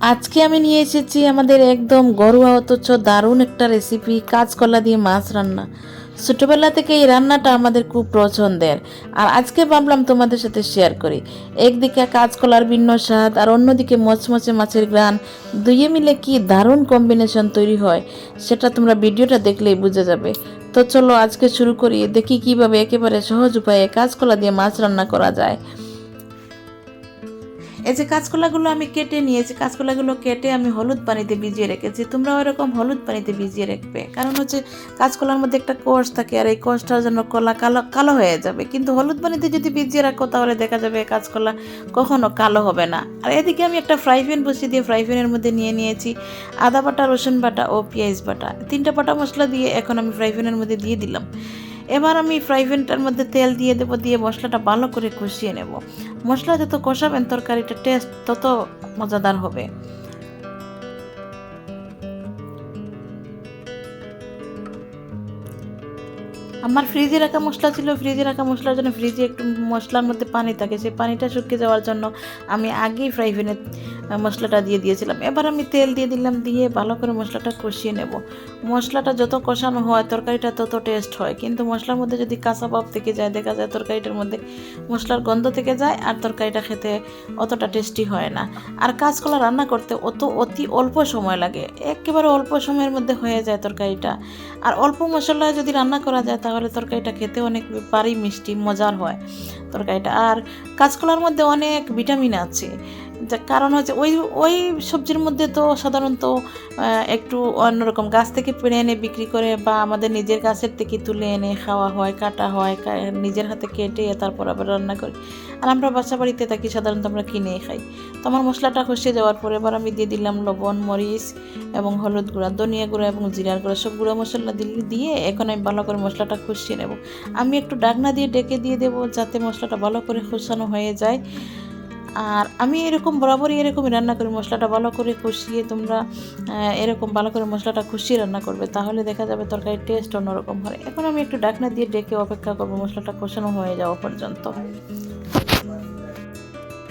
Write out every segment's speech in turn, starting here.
আজকে আমি নিয়ে এসেছি আমাদের একদম ঘরোয়া অথচ দারুণ একটা রেসিপি কাঁচকলা দিয়ে মাছ রান্না। ছোটোবেলা থেকে এই রান্নাটা আমাদের খুব পছন্দের। আর আজকে ভাবলাম তোমাদের সাথে শেয়ার করি। একদিকে কাঁচকলার ভিন্ন স্বাদ, আর অন্যদিকে মচমচে মাছের গ্রান দুইয়ে মিলে কি দারুণ কম্বিনেশন তৈরি হয়, সেটা তোমরা ভিডিওটা দেখলেই বুঝে যাবে। তো চলো আজকে শুরু করি, দেখি কীভাবে একেবারে সহজ উপায়ে কাঁচকলা দিয়ে মাছ রান্না করা যায়। এই যে কাঁচকলাগুলো আমি কেটে নিয়েছি, কাঁচকলাগুলো কেটে আমি হলুদ পানিতে ভিজিয়ে রেখেছি। তোমরা ওরকম হলুদ পানিতে ভিজিয়ে রাখবে। কারণ হচ্ছে কাঁচকলার মধ্যে একটা কোষ থাকে আর এই কোষটার জন্য কলা কালো কালো হয়ে যাবে। কিন্তু হলুদ পানিতে যদি ভিজিয়ে রাখো, তাহলে দেখা যাবে কাঁচকলা কখনো কালো হবে না। আর এদিকে আমি একটা ফ্রাই প্যান বসিয়ে দিয়ে ফ্রাই প্যানের মধ্যে নিয়ে নিয়েছি আদা বাটা, রসুন বাটা ও পেঁয়াজ বাটা। তিনটা বাটা মশলা দিয়ে এখন আমি ফ্রাই প্যানের মধ্যে দিয়ে দিলাম। এবার আমি ফ্রাই প্যানটার মধ্যে তেল দিয়ে দেবো, দিয়ে মশলাটা ভালো করে কষিয়ে নেব। মশলা যত কষাবেন, তরকারিটা টেস্ট তত মজাদার হবে। আমার ফ্রিজে রাখা মশলা ছিল, ফ্রিজে রাখা মশলার জন্য ফ্রিজে একটু মশলার মধ্যে পানি থাকে, সেই পানিটা শুকিয়ে যাওয়ার জন্য আমি আগেই ফ্রাই প্যানে মশলাটা দিয়ে দিয়েছিলাম। এবার আমি তেল দিয়ে দিলাম, দিয়ে ভালো করে মশলাটা কষিয়ে নেব। মশলাটা যত কষানো হয়, তরকারিটা তত টেস্ট হয়। কিন্তু মশলার মধ্যে যদি কাঁচা ভাব থেকে যায়, দেখা যায় তরকারিটার মধ্যে মশলার গন্ধ থেকে যায় আর তরকারিটা খেতে অতটা টেস্টি হয় না। আর কাঁচকলা রান্না করতে অত অতি অল্প সময় লাগে। একেবারে অল্প সময়ের মধ্যে হয়ে যায় তরকারিটা। আর অল্প মশলায় যদি রান্না করা যায়, তাহলে তরকারিটা খেতে অনেক বাড়ি মিষ্টি, মজার হয় তরকারিটা। আর কাঁচকলার মধ্যে অনেক ভিটামিন আছে। কারণ হচ্ছে ওই ওই সবজির মধ্যে তো সাধারণত একটু অন্যরকম গাছ থেকে পেড়ে এনে বিক্রি করে বা আমাদের নিজের গাছের থেকে তুলে এনে খাওয়া হয়, কাটা হয় নিজের হাতে কেটে তারপর আবার রান্না করি। আর আমরা বাসা বাড়িতে থাকি, সাধারণত আমরা কিনে খাই। তো আমার মশলাটা কষিয়ে যাওয়ার পরে এবার আমি দিয়ে দিলাম লবণ, মরিচ এবং হলুদ গুঁড়া, ধনিয়া গুঁড়া এবং জিরার গুঁড়া, সব গুঁড়া মশলা দিলে, দিয়ে এখন আমি ভালো করে মশলাটা কষিয়ে নেব। আমি একটু ডাকনা দিয়ে ডেকে দিয়ে দেবো যাতে মশলাটা ভালো করে কষানো হয়ে যায়। আর আমি এরকম বরাবরই এরকমই রান্না করি মশলাটা ভালো করে কষিয়ে তোমরা এরকম ভালো করে মশলাটা কষিয়ে রান্না করবে, তাহলে দেখা যাবে তরকারির টেস্ট অন্যরকম হয়। এখন আমি একটু ডাকনা দিয়ে ডেকে অপেক্ষা করব মশলাটা কষানো হয়ে যাওয়া পর্যন্ত।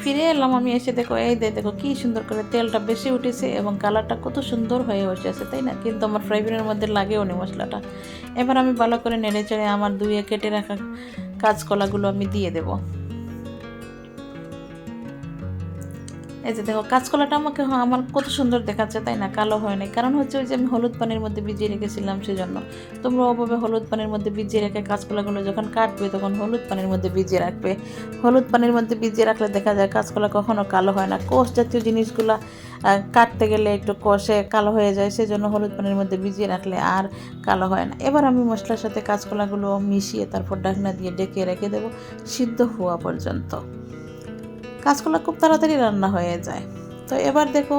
ফিরে এলাম আমি এসে দেখো, এই দে দেখো কি সুন্দর করে তেলটা বেশি উঠেছে এবং কালারটা কত সুন্দর হয়ে বসেছে তাই না? কিন্তু আমার ফ্রাই প্যানের মধ্যে লাগেও নি মশলাটা। এবার আমি ভালো করে নেড়ে চেড়ে আমার দুইয়ে কেটে রাখা কাঁচকলাগুলো আমি দিয়ে দেবো। এই যে দেখো, কাঁচকলাটা আমাকে হ- আমার কত সুন্দর দেখাচ্ছে, তাই না? কালো হয় নাই কারণ হচ্ছে ওই যে আমি হলুদ পানির মধ্যে ভিজিয়ে রেখেছিলাম সেজন্য। তোমরা ওভাবে হলুদ পানির মধ্যে ভিজিয়ে রেখে কাঁচকলাগুলো যখন কাটবে, তখন হলুদ পানির মধ্যে ভিজিয়ে রাখবে। হলুদ পানির মধ্যে ভিজিয়ে রাখলে দেখা যায় কাঁচকলা কখনো কালো হয় না। কোষ জাতীয় জিনিসগুলা কাটতে গেলে একটু কষে কালো হয়ে যায়, সেজন্য হলুদ পানির মধ্যে ভিজিয়ে রাখলে আর কালো হয় না। এবার আমি মশলার সাথে কাঁচকলাগুলো মিশিয়ে তারপর ডাকনা দিয়ে ডেকে রেখে দেবো, সিদ্ধ হওয়া পর্যন্ত। কাঁচকলা খুব তাড়াতাড়ি রান্না হয়ে যায়। তো এবার দেখো,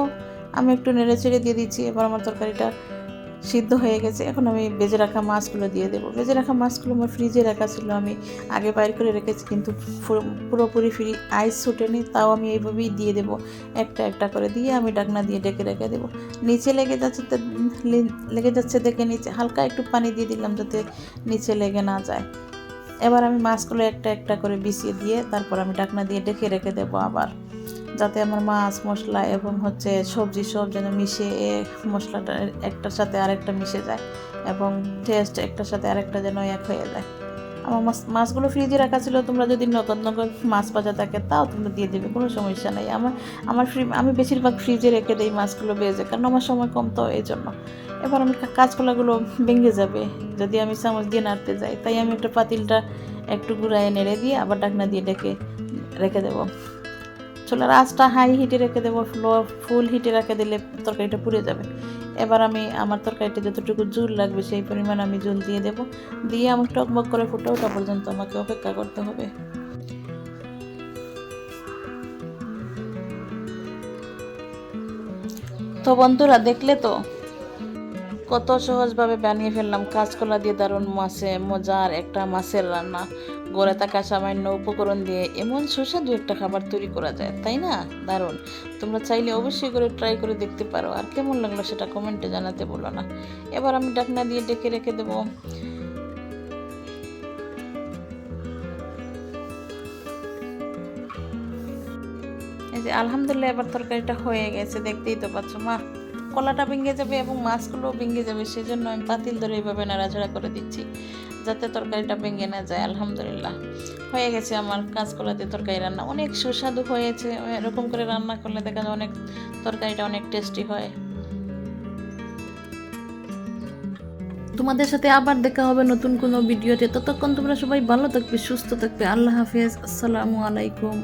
আমি একটু নেড়ে চেড়ে দিয়ে দিচ্ছি, এবার আমার তরকারিটা সিদ্ধ হয়ে গেছে। এখন আমি বেজে রাখা মাছগুলো দিয়ে দেবো। বেজে রাখা মাছগুলো আমার ফ্রিজে রাখা ছিল, আমি আগে বাইর করে রেখেছি, কিন্তু পুরোপুরি ফ্রি, আইস ছুটেনি তাও আমি এইভাবেই দিয়ে দেবো। একটা একটা করে দিয়ে আমি ডাকনা দিয়ে ডেকে রেখে দেবো। নিচে লেগে যাচ্ছে লেগে যাচ্ছে দেখে নিচে, হালকা একটু পানি দিয়ে দিলাম যাতে নিচে লেগে না যায়। এবার আমি মাছগুলো একটা একটা করে বিছিয়ে দিয়ে তারপর আমি ঢাকনা দিয়ে ঢেকে রেখে দেব আবার, যাতে আমার মাছ, মশলা এবং হচ্ছে সবজি সব যেন মিশে মশলাটা একটার সাথে আরেকটা মিশে যায় এবং টেস্ট একটার সাথে আরেকটা যেন এক হয়ে যায়। আমার মাছ, মাছগুলো ফ্রিজে রাখা ছিল, তোমরা যদি নতুন নতুন মাছ ভাজা থাকে, তাও তোমরা দিয়ে দেবে, কোনো সমস্যা নেই। আমার আমার ফ্রি আমি বেশিরভাগ ফ্রিজে রেখে দিই মাছগুলো বেজে কারণ আমার সময় কম তো এই জন্য। এবার আমি কাঁচকলাগুলো ভেঙে যাবে, যদি আমি চামচ দিয়ে নাড়তে যাই, তাই আমি একটা পাতিলটা একটু গুঁড়ায় নেড়ে দিয়ে আবার ডাকনা দিয়ে ডেকে রেখে দেবো। চুলার আঁচটা হাই হিটে রেখে দেবো ফুল হিটে রেখে দিলে তরকারিটা পুড়ে যাবে। এবার আমি আমার তরকারিতে যতটুকু জুল লাগবে সেই পরিমাণ আমি জল দিয়ে দেব। দিয়ে আমার টকবক করে ফুটে ওঠা পর্যন্ত আমাকে অপেক্ষা করতে হবে। তো বন্ধুরা, দেখলে তো? কত সহজভাবে বানিয়ে ফেললাম। কাঁচকলা দিয়ে দারুণ মাছে, মজার একটা মাছের রান্না। গড়ে থাকা সামান্য উপকরণ দিয়ে এমন সুস্বাদু একটা খাবার তৈরি করা যায়, তাই না? দারুণ। তোমরা চাইলে অবশ্যই করে ট্রাই করে দেখতে পারো। আর কেমন লাগল সেটা কমেন্টে জানাতে বলো না। এবার আমি ডাকনা দিয়ে ডেকে রেখে দেবো। এই যে আলহামদুলিল্লাহ, এবার তরকারিটা হয়ে গেছে, দেখতেই তো পাচ্ছ। মা কলাটা ভেঙে যাবে এবং মাছগুলোও ভেঙে যাবে, সেজন্য আমি পাতিল ধরে এইভাবে নাড়াচাড়া করে দিচ্ছি, যাতে তরকারিটা ভেঙে না যায়, আলহামদুলিল্লাহ। হয়ে গেছে আমার কাঁচকলা দিয়ে তরকারি রান্না। অনেক সুস্বাদু হয়েছে, এরকম করে রান্না করলে দেখা যায় অনেক তরকারিটা অনেক টেস্টি হয়। তোমাদের সাথে আবার দেখা হবে নতুন কোনো ভিডিওতে। ততক্ষণ তোমরা সবাই ভালো থাকবে, সুস্থ থাকবে। আল্লাহ হাফেজ। আসসালামু আলাইকুম।